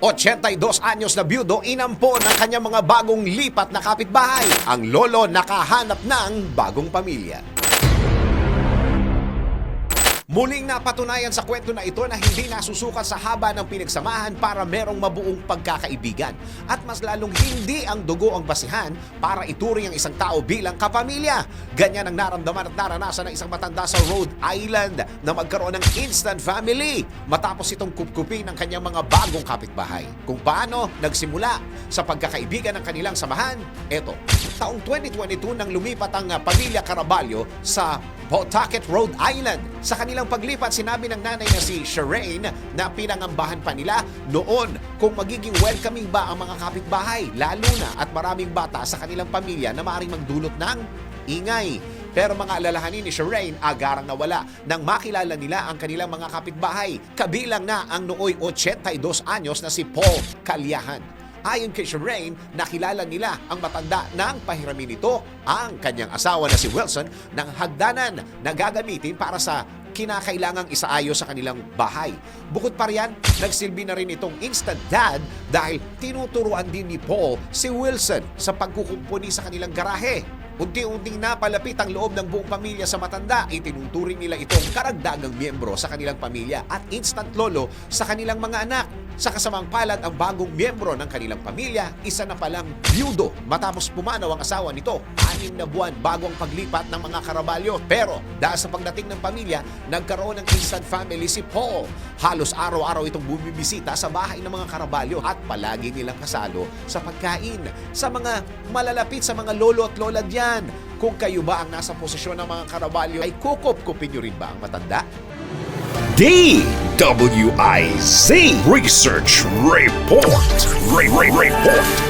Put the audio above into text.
82 anyos na byudo inampo ng kanyang mga bagong lipat na kapitbahay. Ang lolo nakahanap ng bagong pamilya. Muling napatunayan sa kwento na ito na hindi nasusukat sa haba ng pinagsamahan para merong mabuong pagkakaibigan at mas lalong hindi ang dugo ang basihan para ituring ang isang tao bilang kapamilya. Ganyan ang naramdaman at naranasan ng isang matanda sa Rhode Island na magkaroon ng instant family matapos itong kupkupin ng kanyang mga bagong kapitbahay. Kung paano nagsimula sa pagkakaibigan ng kanilang samahan, eto, taong 2022 nang lumipat ang uh, pamilya Caraballo sa Pawtucket, Rhode Island. Sa kanilang paglipat, sinabi ng nanay na si Shireen na pinangambahan pa nila noon kung magiging welcoming ba ang mga kapitbahay, lalo na at maraming bata sa kanilang pamilya na maaaring magdulot ng ingay. Pero mga alalahanin ni Shireen agarang nawala nang makilala nila ang kanilang mga kapitbahay. Kabilang na ang nooy 82 anyos na si Paul Kalyahan. Ayon kay Shireen, nakilala nila ang matanda ng pahiramin nito, ang kanyang asawa na si Wilson, ng hagdanan na gagamitin para sa kinakailangang isaayos sa kanilang bahay. Bukod pa riyan, nagsilbi na rin itong instant dad dahil tinuturuan din ni Paul si Wilson sa pagkukumpuni sa kanilang garahe. Unti-unting napalapit ang loob ng buong pamilya sa matanda, itinuturing nila itong karagdagang miyembro sa kanilang pamilya at instant lolo sa kanilang mga anak. Sa kasamang palad ang bagong miyembro ng kanilang pamilya, isa na palang byudo matapos pumanaw ang asawa nito. Anim na buwan bago ang paglipat ng mga karabalyo. Pero dahil sa pagdating ng pamilya, nagkaroon ng instant family si Paul. Halos araw-araw itong bumibisita sa bahay ng mga karabalyo at palagi nilang kasalo sa pagkain. Sa mga malalapit sa mga lolo at lola diyan, kung kayo ba ang nasa posisyon ng mga karabalyo, ay kukop-kupin nyo rin ba ang matanda? DWIZ Research Report. Re- Re- Report.